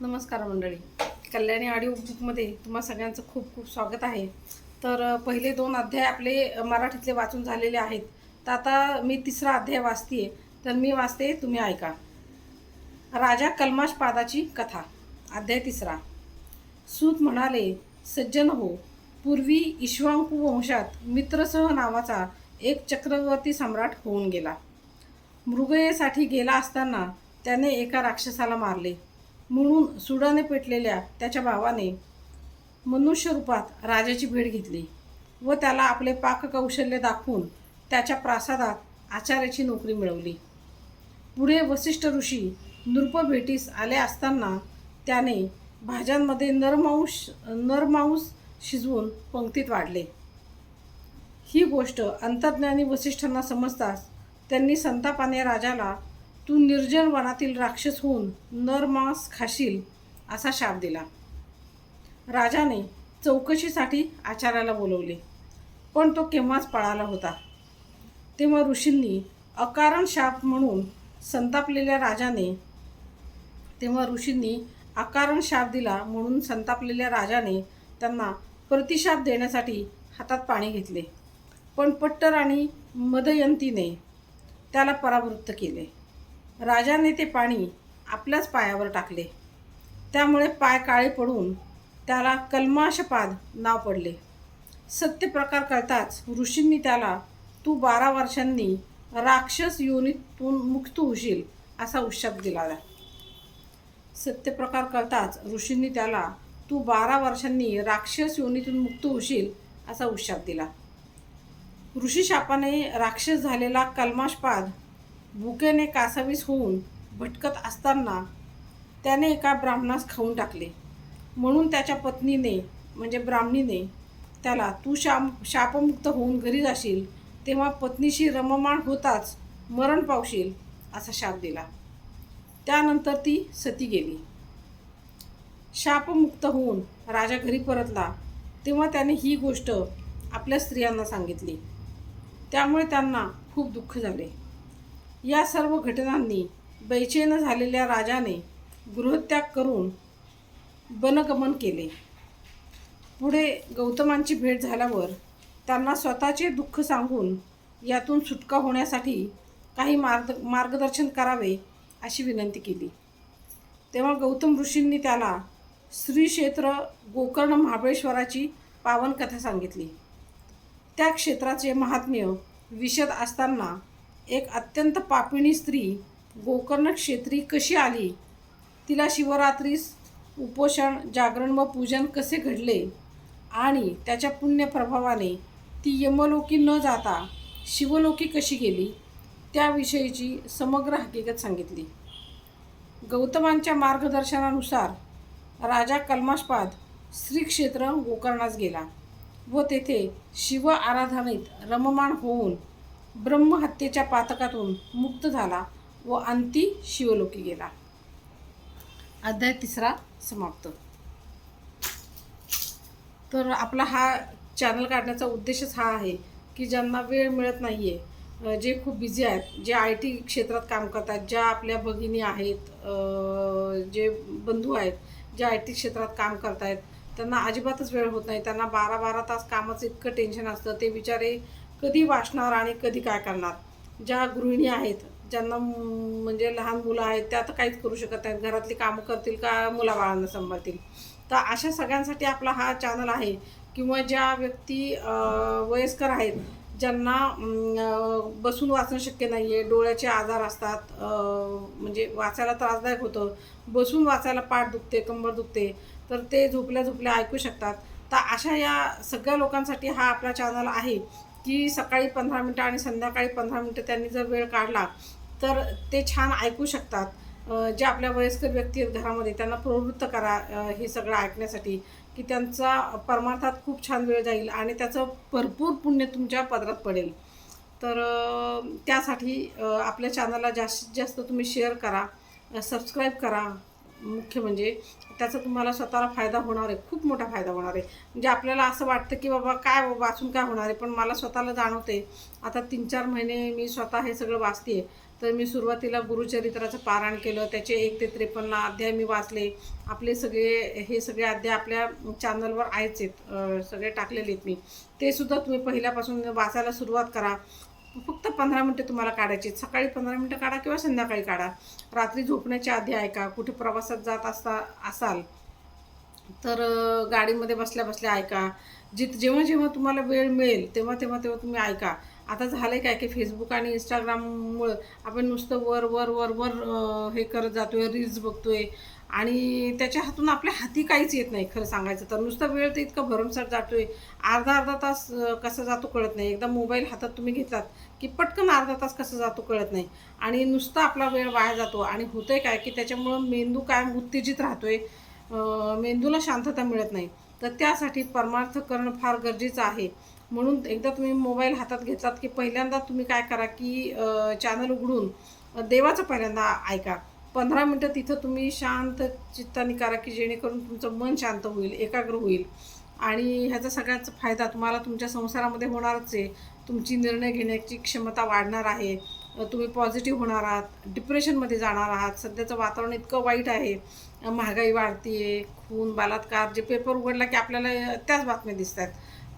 नमस्कार मंडळी. कल्याणी ऑडिओ बुकमध्ये तुम्हा सगळ्यांचं खूप खूप स्वागत आहे. तर पहिले दोन अध्याय आपले मराठीतले वाचून झालेले आहेत. तर आता मी तिसरा अध्याय वाचते तर मी वाचते तुम्ही ऐका. राजा कलमाश पादाची कथा. अध्याय तिसरा. सूत म्हणाले सज्जन हो पूर्वी इश्वांकू वंशात मित्रसह नावाचा एक चक्रवर्ती सम्राट होऊन गेला. मृगयेसाठी गेला असताना त्याने एका राक्षसाला मारले. म्हणून सुडाने पेटलेल्या त्याच्या भावाने मनुष्य रूपात राजाची भेट घेतली व त्याला आपले पाककौशल्य दाखवून त्याच्या प्रासादात आचार्याची नोकरी मिळवली. पुढे वसिष्ठ ऋषी नृप भेटीस आले असताना त्याने भाज्यांमध्ये नरमांस नरमांस शिजवून पंक्तीत वाढले. ही गोष्ट अंतर्ज्ञानी वसिष्ठांना समजताच त्यांनी संतापाने राजाला तू निर्जन वनातील राक्षस होऊन नरमांस खाशील असा शाप दिला. राजाने चौकशीसाठी आचार्याला बोलवले पण तो केव्हाच पळाला होता? तेव्हा ऋषींनी अकारण शाप म्हणून संतापलेल्या राजाने तेव्हा ऋषींनी अकारण शाप दिला म्हणून संतापलेल्या राजाने त्यांना प्रतिशाप देण्यासाठी हातात पाणी घेतले. पण पट्टर आणि मदयंतीने त्याला परावृत्त केले. राजाने ते पाणी आपल्याच पायावर टाकले. त्यामुळे पाय काळे पडून त्याला कल्माशपाद नाव पडले. सत्य प्रकार कळताच ऋषींनी त्याला तू बारा वर्षांनी राक्षस योनीतून मुक्त होशील असा उशाप दिला. सत्य प्रकार कळताच ऋषींनी त्याला तू बारा वर्षांनी राक्षस योनीतून मुक्त होशील असा उशाप दिला. ऋषीशापाने राक्षस झालेला कल्माशपाद भुकेने कासावीस होऊन भटकत असताना त्याने एका ब्राह्मणास खाऊन टाकले. म्हणून त्याच्या पत्नीने म्हणजे ब्राह्मणीने त्याला तू शाम शापमुक्त होऊन घरी जाशील तेव्हा पत्नीशी रममाण होताच मरण पावशील असा शाप दिला. त्यानंतर ती सती गेली. शापमुक्त होऊन राजा घरी परतला तेव्हा त्याने ही गोष्ट आपल्या स्त्रियांना सांगितली. त्यामुळे त्यांना खूप दुःख झाले. या सर्व घटनांनी बैचेन झालेल्या राजाने गृहत्याग करून वनगमन केले. पुढे गौतमांची भेट झाल्यावर त्यांना स्वतःचे दुःख सांगून यातून सुटका होण्यासाठी काही मार्ग मार्गदर्शन करावे अशी विनंती केली. तेव्हा गौतम ऋषींनी त्याला श्री क्षेत्र गोकर्ण महाबळेश्वराची पावन कथा सांगितली. त्या क्षेत्राचे महात्म्य विशद असताना एक अत्यंत पापिणी स्त्री गोकर्ण क्षेत्री कशी आली? तिला शिवरात्रीस उपोषण जागरण व पूजन कसे घडले? आणि त्याच्या पुण्यप्रभावाने ती यमलोकी न जाता शिवलोकी कशी गेली? त्याविषयीची समग्र हकीकत सांगितली. गौतमांच्या मार्गदर्शनानुसार राजा कल्माशपाद श्रीक्षेत्र गोकर्णास गेला व तेथे शिव आराधनेत रममाण होऊन ब्रह्महत्येच्या पातकातून मुक्त झाला व अंती शिवलोकी गेला. अध्याय तिसरा समाप्त. तर आपला हा चॅनल काढण्याचा उद्देशच हा आहे की ज्यांना वेळ मिळत नाही आहे जे खूप बिझी आहेत जे आय टी क्षेत्रात काम करतात ज्या आपल्या भगिनी आहेत जे बंधू आहेत जे आय टी क्षेत्रात काम करत आहेत त्यांना अजिबातच वेळ होत नाही. त्यांना बारा बारा तास कामाचं इतकं टेन्शन असतं. ते बिचारे कधी वाचणार आणि कधी काय करणार? ज्या गृहिणी आहेत ज्यांना म्हणजे लहान मुलं आहेत त्या तर काहीच करू शकत नाहीत. घरातली कामं करतील का? मुलाबाळांना सांभाळतील. तर अशा सगळ्यांसाठी आपला हा चॅनल आहे. किंवा ज्या व्यक्ती वयस्कर आहेत ज्यांना बसून वाचणं शक्य नाही आहे डोळ्याचे आजार असतात म्हणजे वाचायला त्रासदायक होतं बसून वाचायला पाठ दुखते कंबर दुखते तर ते झोपल्या झोपल्या ऐकू शकतात. तर अशा या सगळ्या लोकांसाठी हा आपला चॅनल आहे. की सकाळी पंधरा मिनटं आणि संध्याकाळी पंधरा मिनटं त्यांनी जर वेळ काढला तर ते छान ऐकू शकतात. जे आपल्या वयस्कर व्यक्ती आहेत घरामध्ये त्यांना प्रवृत्त करा हे सगळं ऐकण्यासाठी की त्यांचा परमार्थात खूप छान वेळ जाईल आणि त्याचं भरपूर पुण्य तुमच्या पदरात पडेल. तर त्यासाठी आपल्या चॅनलला जास्तीत जास्त तुम्ही शेअर करा सबस्क्राईब करा. मुख्य म्हणजे त्याचा तुम्हाला स्वतःला फायदा होणार आहे खूप मोठा फायदा होणार आहे. म्हणजे आपल्याला असं वाटतं की बाबा काय वाचून काय होणार आहे पण मला स्वतःला जाणवते आता तीन चार महिने मी स्वतः हे सगळं वाचते तर मी सुरुवातीला गुरुचरित्राचं पारायण केलं त्याचे एक ते त्रेपन्न अध्याय मी वाचले. आपले सगळे हे सगळे अध्याय आपल्या चॅनलवर आहेच आहेत सगळे टाकलेले आहेत मी. ते सुद्धा तुम्ही पहिल्यापासून वाचायला सुरुवात करा. फक्त पंधरा मिनटं तुम्हाला काढायची सकाळी पंधरा मिनटं काढा किंवा संध्याकाळी काढा. रात्री झोपण्याच्या आधी ऐका कुठे प्रवासात जात असता असाल तर गाडीमध्ये बसल्या बसल्या ऐका. जित जेव्हा जेव्हा तुम्हाला वेळ मिळेल तेव्हा तेव्हा तेव्हा तुम्ही ऐका. आता झालंय काय की फेसबुक आणि इंस्टाग्राममुळं आपण नुसतं वर वर वर वर हे करत जातो आहे रील्स बघतो आहे आणि त्याच्या हातून आपल्या हाती काहीच येत नाही खरं सांगायचं तर. नुसतं वेळ तर इतका भरमसाठ आहे अर्धा अर्धा तास कसा जातो कळत नाही. एकदा मोबाईल हातात तुम्ही घेतलात की पटकन अर्धा तास कसं जातो कळत नाही. आणि नुसता आपला वेळ वाया जातो. आणि होतंय काय की त्याच्यामुळं मेंदू कायम उत्तेजित राहतो आहे मेंदूला शांतता मिळत नाही. तर त्यासाठी परमार्थ करणं फार गरजेचं आहे. म्हणून एकदा तुम्ही मोबाईल हातात घेतलात की पहिल्यांदा तुम्ही काय करा की चॅनल उघडून देवाचं पहिल्यांदा ऐका. पंधरा मिनटं तिथं तुम्ही शांत चित्ताने करा की जेणेकरून तुमचं मन शांत होईल एकाग्र होईल. आणि ह्याचा सगळ्याचा फायदा तुम्हाला तुमच्या संसारामध्ये होणारच आहे. तुमची निर्णय घेण्याची क्षमता वाढणार आहे. तुम्ही पॉझिटिव्ह होणार आहात डिप्रेशनमध्ये जाणार आहात. सध्याचं वातावरण इतकं वाईट आहे. महागाई महागाई आहे खून बलात्कार जे पेपर उघडला की आपल्याला त्याच बातम्या दिसत आहेत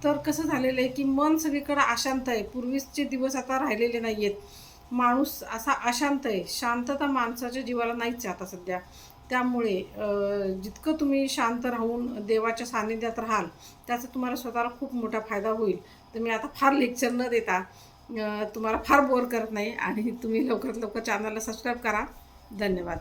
तर कसं झालेलं आहे की मन सगळीकडं अशांत आहे. पूर्वीचे दिवस आता राहिलेले नाही आहेत माणूस असा अशांत आहे. शांतता माणसाच्या जीवाला नाहीच आहे आता सध्या. त्यामुळे जितकं तुम्ही शांत राहून देवाच्या सान्निध्यात राहाल त्याचा तुम्हाला स्वतःला खूप मोठा फायदा होईल. तर मी आता फार लेक्चर न देता तुम्हाला फार बोर करत नाही आणि तुम्ही लवकरात लवकर चॅनलला सबस्क्राईब करा. धन्यवाद.